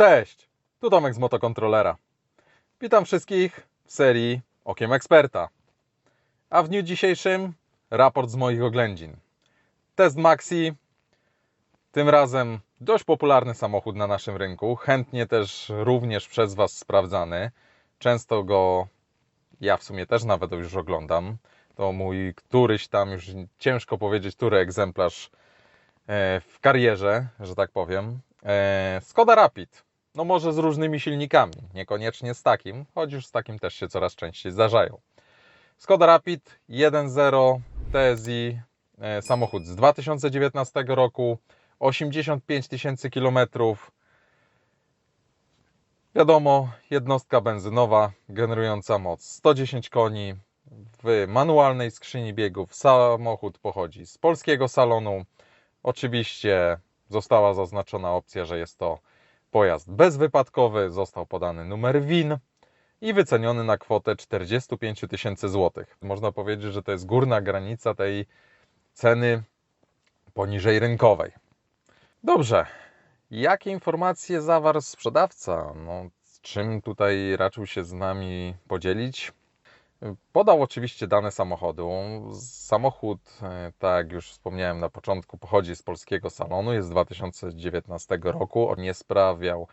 Cześć, tu Tomek z Motokontrolera. Witam wszystkich w serii Okiem Eksperta. A w dniu dzisiejszym raport z moich oględzin. Test Maxi, tym razem dość popularny samochód na naszym rynku, chętnie też również przez Was sprawdzany. Często go ja w sumie też nawet już oglądam. To mój któryś tam, już ciężko powiedzieć, który egzemplarz e, w karierze, że tak powiem. E, Skoda Rapid. No może z różnymi silnikami, niekoniecznie z takim, choć już z takim też się coraz częściej zdarzają. Skoda Rapid 1.0 TSI, e, samochód z 2019 roku, 85 tysięcy kilometrów. Wiadomo, jednostka benzynowa generująca moc 110 koni w manualnej skrzyni biegów. Samochód pochodzi z polskiego salonu. Oczywiście została zaznaczona opcja, że jest to pojazd bezwypadkowy. Został podany numer WIN i wyceniony na kwotę 45 tysięcy złotych. Można powiedzieć, że to jest górna granica tej ceny poniżej rynkowej. Dobrze. Jakie informacje zawarł sprzedawca? No, czym tutaj raczył się z nami podzielić? Podał oczywiście dane samochodu. Samochód, e, tak jak już wspomniałem na początku, pochodzi z polskiego salonu, jest z 2019 roku. Nie sprawiał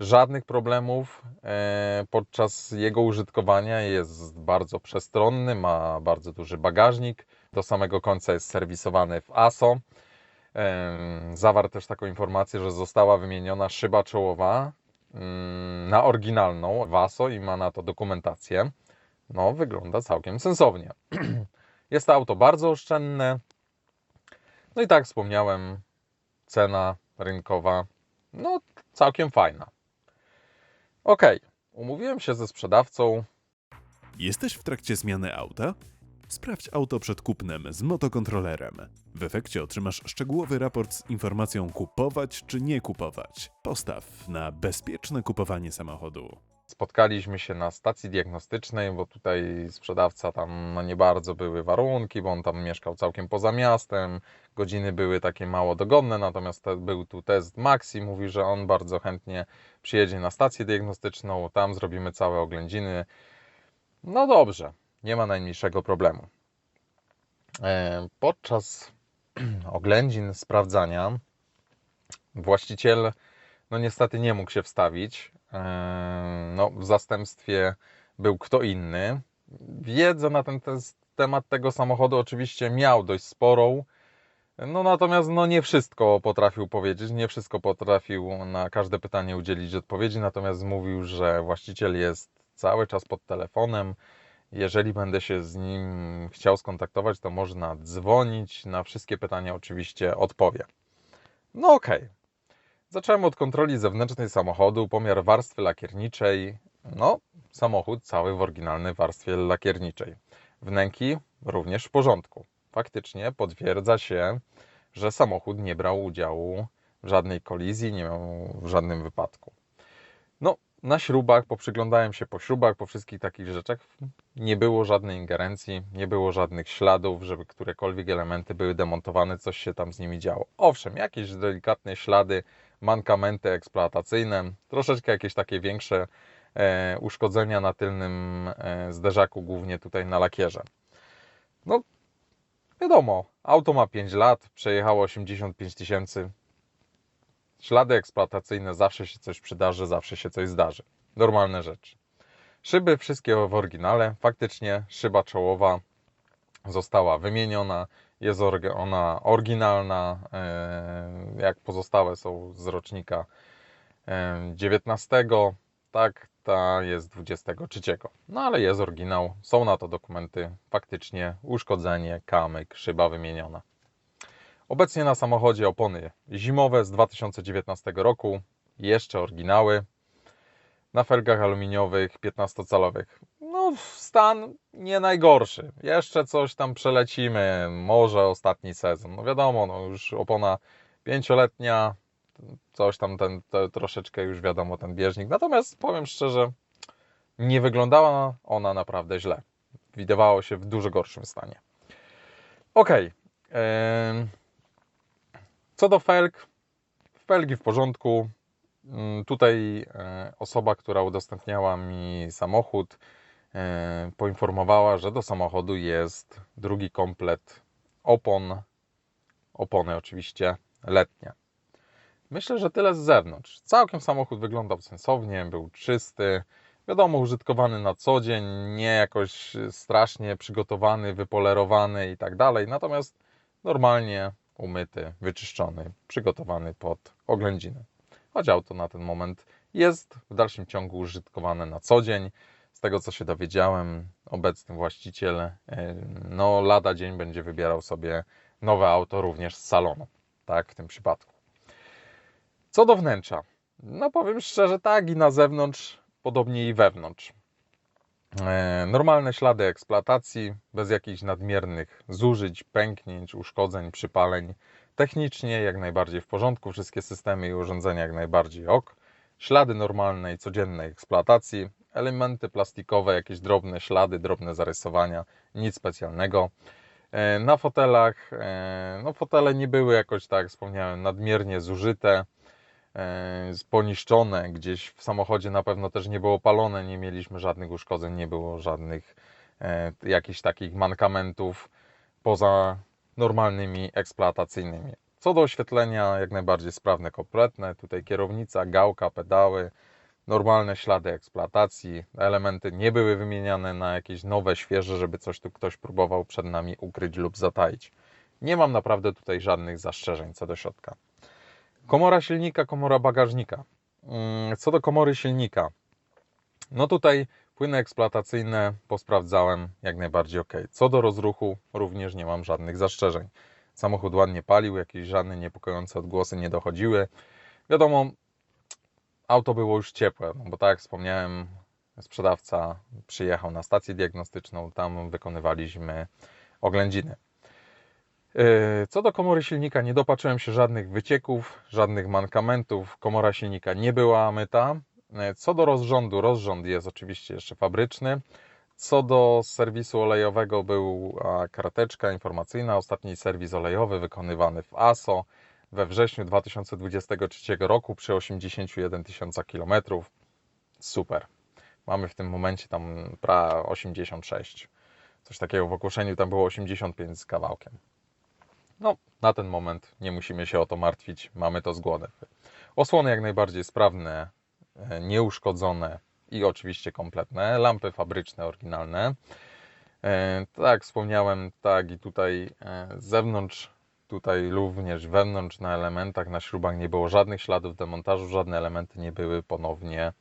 żadnych problemów e, podczas jego użytkowania. Jest bardzo przestronny, ma bardzo duży bagażnik. Do samego końca jest serwisowany w ASO. Em, Zawarł też taką informację, że została wymieniona szyba czołowa mm, na oryginalną w ASO i ma na to dokumentację. No, wygląda całkiem sensownie. Jest to auto bardzo oszczędne. No i tak wspomniałem, cena rynkowa, no całkiem fajna. Ok, umówiłem się ze sprzedawcą. Jesteś w trakcie zmiany auta? Sprawdź auto przed kupnem z motokontrolerem. W efekcie otrzymasz szczegółowy raport z informacją kupować czy nie kupować. Postaw na bezpieczne kupowanie samochodu. Spotkaliśmy się na stacji diagnostycznej, bo tutaj sprzedawca tam no nie bardzo były warunki, bo on tam mieszkał całkiem poza miastem. Godziny były takie mało dogodne, natomiast był tu test Maxi. Mówi, że on bardzo chętnie przyjedzie na stację diagnostyczną, tam zrobimy całe oględziny. No dobrze, nie ma najmniejszego problemu. E, Podczas oględzin, sprawdzania, właściciel no niestety nie mógł się wstawić. No, w zastępstwie był kto inny. Wiedzę na ten temat tego samochodu oczywiście miał dość sporą. No natomiast no nie wszystko potrafił powiedzieć, nie wszystko potrafił na każde pytanie udzielić odpowiedzi, natomiast mówił, że właściciel jest cały czas pod telefonem. Jeżeli będę się z nim chciał skontaktować, to można dzwonić. Na wszystkie pytania oczywiście odpowie. No okej. Zacząłem od kontroli zewnętrznej samochodu, pomiar warstwy lakierniczej. No, samochód cały w oryginalnej warstwie lakierniczej. Wnęki również w porządku. Faktycznie potwierdza się, że samochód nie brał udziału w żadnej kolizji, nie miał w żadnym wypadku. No, na śrubach, poprzyglądałem się po śrubach, po wszystkich takich rzeczach, nie było żadnej ingerencji, nie było żadnych śladów, żeby którekolwiek elementy były demontowane, coś się tam z nimi działo. Owszem, jakieś delikatne ślady, mankamenty eksploatacyjne, troszeczkę jakieś takie większe e, uszkodzenia na tylnym e, zderzaku, głównie tutaj na lakierze. No, wiadomo, auto ma 5 lat, przejechało 85 tysięcy. Ślady eksploatacyjne, zawsze się coś przydarzy, zawsze się coś zdarzy. Normalne rzeczy. Szyby wszystkie w oryginale. Faktycznie szyba czołowa została wymieniona. Jest ona oryginalna, e, jak pozostałe są z rocznika e, 19. Tak, ta jest 23. No ale jest oryginał, są na to dokumenty. Faktycznie uszkodzenie, kamyk, szyba wymieniona. Obecnie na samochodzie opony zimowe z 2019 roku, jeszcze oryginały. Na felgach aluminiowych 15-calowych. Stan nie najgorszy. Jeszcze coś tam przelecimy, może ostatni sezon. No wiadomo, no już opona pięcioletnia, coś tam ten, te, troszeczkę już wiadomo ten bieżnik. Natomiast powiem szczerze, nie wyglądała ona naprawdę źle. Widywało się w dużo gorszym stanie. Ok. Co do felg, felgi w porządku. Mm, Tutaj e, osoba, która udostępniała mi samochód, poinformowała, że do samochodu jest drugi komplet opon, opony oczywiście letnie. Myślę, że tyle z zewnątrz. Całkiem samochód wyglądał sensownie, był czysty, wiadomo, użytkowany na co dzień, nie jakoś strasznie przygotowany, wypolerowany i tak dalej, natomiast normalnie umyty, wyczyszczony, przygotowany pod oględziny. Choć auto na ten moment jest w dalszym ciągu użytkowane na co dzień. Z tego co się dowiedziałem, obecny właściciel, e, no lada dzień będzie wybierał sobie nowe auto również z salonu. Tak w tym przypadku. Co do wnętrza, no powiem szczerze, tak i na zewnątrz, podobnie i wewnątrz. E, Normalne ślady eksploatacji, bez jakichś nadmiernych zużyć, pęknięć, uszkodzeń, przypaleń. Technicznie jak najbardziej w porządku, wszystkie systemy i urządzenia jak najbardziej ok. Ślady normalnej, codziennej eksploatacji, elementy plastikowe, jakieś drobne ślady, drobne zarysowania, nic specjalnego. E, Na fotelach, e, no fotele nie były jakoś, tak jak wspomniałem, nadmiernie zużyte, e, poniszczone. Gdzieś w samochodzie na pewno też nie było palone, nie mieliśmy żadnych uszkodzeń, nie było żadnych jakichś takich mankamentów poza normalnymi eksploatacyjnymi. Co do oświetlenia, jak najbardziej sprawne, kompletne. Tutaj kierownica, gałka, pedały, normalne ślady eksploatacji. Elementy nie były wymieniane na jakieś nowe, świeże, żeby coś tu ktoś próbował przed nami ukryć lub zataić. Nie mam naprawdę tutaj żadnych zastrzeżeń co do środka. Komora silnika, komora bagażnika. Mm, Co do komory silnika, no tutaj płyny eksploatacyjne posprawdzałem jak najbardziej ok. Co do rozruchu, również nie mam żadnych zastrzeżeń. Samochód ładnie palił, jakieś żadne niepokojące odgłosy nie dochodziły. Wiadomo, auto było już ciepłe, no bo tak jak wspomniałem, sprzedawca przyjechał na stację diagnostyczną, tam wykonywaliśmy oględziny. Yy, Co do komory silnika, nie dopatrzyłem się żadnych wycieków, żadnych mankamentów. Komora silnika nie była myta. Yy, Co do rozrządu, rozrząd jest oczywiście jeszcze fabryczny. Co do serwisu olejowego, była karteczka informacyjna. Ostatni serwis olejowy wykonywany w ASO we wrześniu 2023 roku przy 81 tysiąca kilometrów. Super. Mamy w tym momencie tam pra 86. Coś takiego w ogłoszeniu tam było 85 z kawałkiem. No, na ten moment nie musimy się o to martwić, mamy to z głodem. Osłony jak najbardziej sprawne, e, nieuszkodzone i oczywiście kompletne. Lampy fabryczne, oryginalne. E, Tak wspomniałem, tak i tutaj e, z zewnątrz, tutaj również wewnątrz na elementach, na śrubach nie było żadnych śladów demontażu, żadne elementy nie były ponownie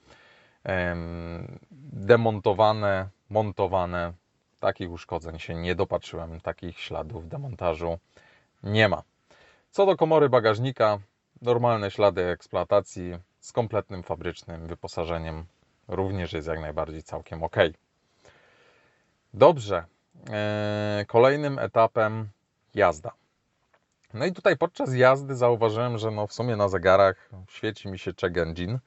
em, demontowane, montowane. Takich uszkodzeń się nie dopatrzyłem, takich śladów demontażu nie ma. Co do komory bagażnika, normalne ślady eksploatacji z kompletnym fabrycznym wyposażeniem również jest jak najbardziej całkiem ok. Dobrze. Eee, Kolejnym etapem jazda. No i tutaj podczas jazdy zauważyłem, że no w sumie na zegarach świeci mi się check engine.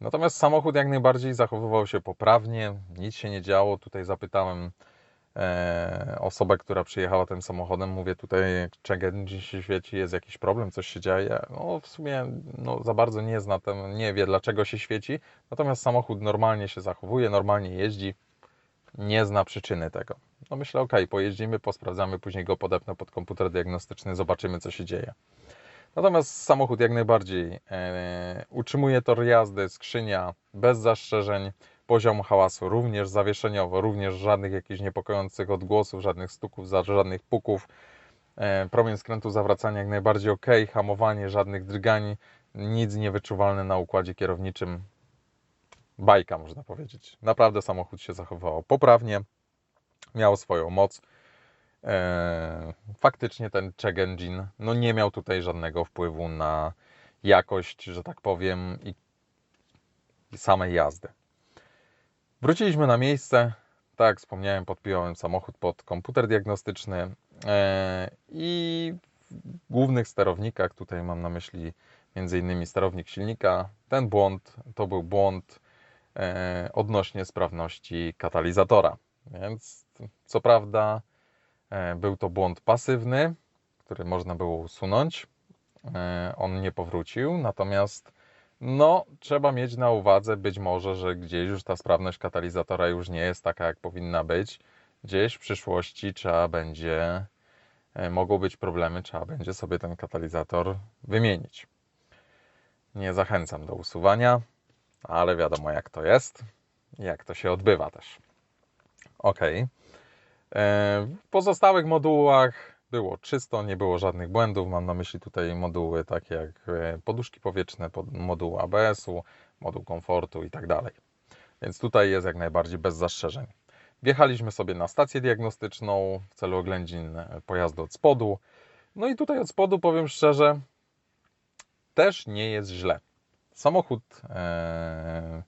Natomiast samochód jak najbardziej zachowywał się poprawnie, nic się nie działo. Tutaj zapytałem e, osobę, która przyjechała tym samochodem, mówię tutaj check engine się świeci, jest jakiś problem, coś się dzieje. No w sumie no, za bardzo nie zna, tem, nie wie dlaczego się świeci, natomiast samochód normalnie się zachowuje, normalnie jeździ, nie zna przyczyny tego. No myślę, ok, pojeździmy, posprawdzamy, później go podepnę pod komputer diagnostyczny, zobaczymy co się dzieje. Natomiast samochód jak najbardziej e, utrzymuje tor jazdy, skrzynia bez zastrzeżeń, poziom hałasu również zawieszeniowo, również żadnych jakichś niepokojących odgłosów, żadnych stuków, żadnych puków. E, promień skrętu zawracania jak najbardziej ok, hamowanie, żadnych drgań, nic niewyczuwalne na układzie kierowniczym. Bajka można powiedzieć. Naprawdę samochód się zachował poprawnie, miał swoją moc. E, faktycznie ten check engine no nie miał tutaj żadnego wpływu na jakość, że tak powiem, i samej jazdy. Wróciliśmy na miejsce. Tak jak wspomniałem, podpiąłem samochód pod komputer diagnostyczny e, i w głównych sterownikach, tutaj mam na myśli m.in. sterownik silnika, ten błąd to był błąd odnośnie sprawności katalizatora. Więc co prawda e, był to błąd pasywny, który można było usunąć. E, On nie powrócił, natomiast No, trzeba mieć na uwadze być może, że gdzieś już ta sprawność katalizatora już nie jest taka, jak powinna być. Gdzieś w przyszłości trzeba będzie, e, mogą być problemy, trzeba będzie sobie ten katalizator wymienić. Nie zachęcam do usuwania, ale wiadomo jak to jest, jak to się odbywa też. Ok. W pozostałych modułach było czysto, nie było żadnych błędów. Mam na myśli tutaj moduły takie jak e, poduszki powietrzne, moduł ABS-u, moduł komfortu i tak dalej. Więc tutaj jest jak najbardziej bez zastrzeżeń. Wjechaliśmy sobie na stację diagnostyczną w celu oględzin e, pojazdu od spodu. No i tutaj od spodu powiem szczerze, też nie jest źle. Samochód e,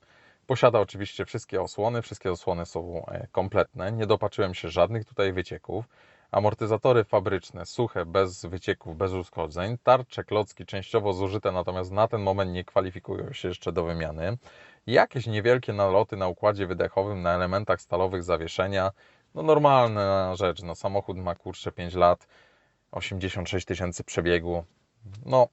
posiada oczywiście wszystkie osłony, wszystkie osłony są e, kompletne. Nie dopatrzyłem się żadnych tutaj wycieków. Amortyzatory fabryczne, suche, bez wycieków, bez uszkodzeń. Tarcze, klocki częściowo zużyte, natomiast na ten moment nie kwalifikują się jeszcze do wymiany. Jakieś niewielkie naloty na układzie wydechowym, na elementach stalowych zawieszenia. No normalna rzecz, no samochód ma kurczę 5 lat, 86 tysięcy przebiegu. No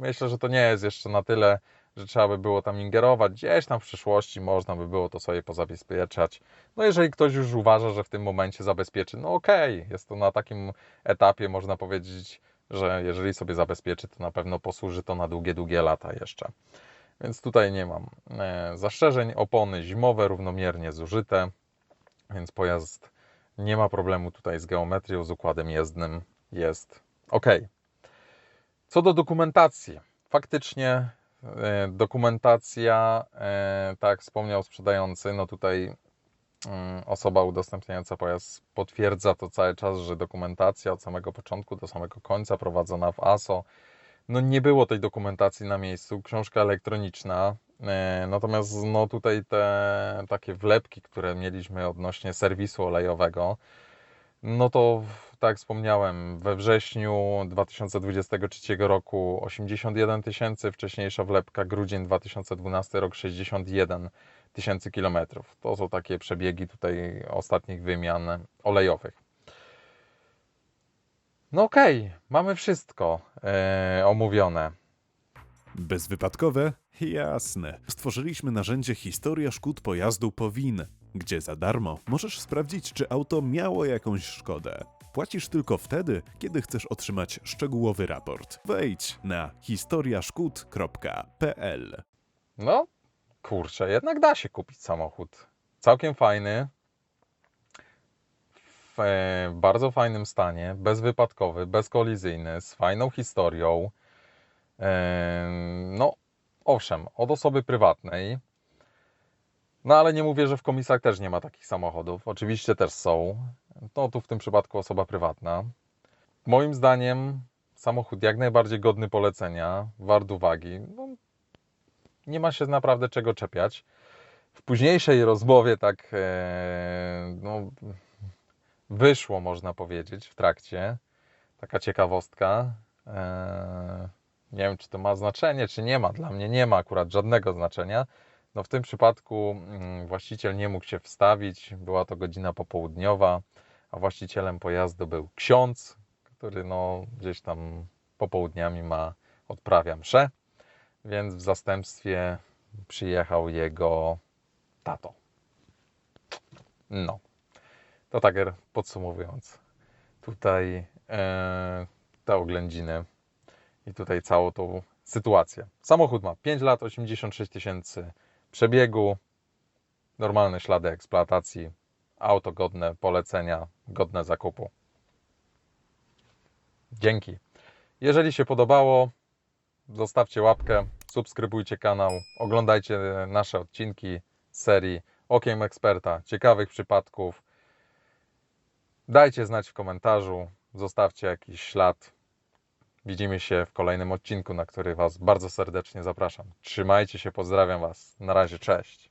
myślę, że to nie jest jeszcze na tyle, że trzeba by było tam ingerować. Gdzieś tam w przyszłości można by było to sobie pozabezpieczać. No jeżeli ktoś już uważa, że w tym momencie zabezpieczy, no okej, jest to na takim etapie, można powiedzieć, że jeżeli sobie zabezpieczy, to na pewno posłuży to na długie, długie lata jeszcze. Więc tutaj nie mam e, zastrzeżeń. Opony zimowe, równomiernie zużyte, więc pojazd nie ma problemu tutaj z geometrią, z układem jezdnym. Jest ok. Co do dokumentacji. Faktycznie e, dokumentacja, e, tak wspomniał sprzedający, no tutaj mm, osoba udostępniająca pojazd potwierdza to cały czas, że dokumentacja od samego początku do samego końca prowadzona w ASO, no nie było tej dokumentacji na miejscu, książka elektroniczna, e, natomiast no tutaj te takie wlepki, które mieliśmy odnośnie serwisu olejowego, no to tak wspomniałem, we wrześniu 2023 roku 81 tysięcy, wcześniejsza wlepka grudzień 2012 rok 61 tysięcy kilometrów. To są takie przebiegi tutaj ostatnich wymian olejowych. No okej, mamy wszystko e, omówione. Bezwypadkowe? Jasne. Stworzyliśmy narzędzie Historia szkód pojazdu Powin, gdzie za darmo możesz sprawdzić, czy auto miało jakąś szkodę. Płacisz tylko wtedy, kiedy chcesz otrzymać szczegółowy raport. Wejdź na historiaszkód.pl. No, kurczę, jednak da się kupić samochód. Całkiem fajny. W e, bardzo fajnym stanie, bezwypadkowy, bezkolizyjny, z fajną historią. E, No, owszem, od osoby prywatnej. No, ale nie mówię, że w komisach też nie ma takich samochodów. Oczywiście też są. No, tu w tym przypadku osoba prywatna. Moim zdaniem samochód jak najbardziej godny polecenia, wart uwagi. No, nie ma się naprawdę czego czepiać. W późniejszej rozmowie tak e, no, wyszło, można powiedzieć, w trakcie. Taka ciekawostka. E, nie wiem, czy to ma znaczenie, czy nie ma. Dla mnie nie ma akurat żadnego znaczenia. No w tym przypadku mm, właściciel nie mógł się wstawić. Była to godzina popołudniowa, a właścicielem pojazdu był ksiądz, który no, gdzieś tam popołudniami ma odprawia mszę więc w zastępstwie przyjechał jego tato. No, to tak er- podsumowując, tutaj e, te oględziny i tutaj całą tą sytuację. Samochód ma 5 lat, 86 tysięcy przebiegu, normalne ślady eksploatacji, auto godne polecenia, godne zakupu. Dzięki. Jeżeli się podobało, zostawcie łapkę, subskrybujcie kanał, oglądajcie nasze odcinki serii Okiem Eksperta, ciekawych przypadków. Dajcie znać w komentarzu, zostawcie jakiś ślad. Widzimy się w kolejnym odcinku, na który Was bardzo serdecznie zapraszam. Trzymajcie się, pozdrawiam Was. Na razie, cześć.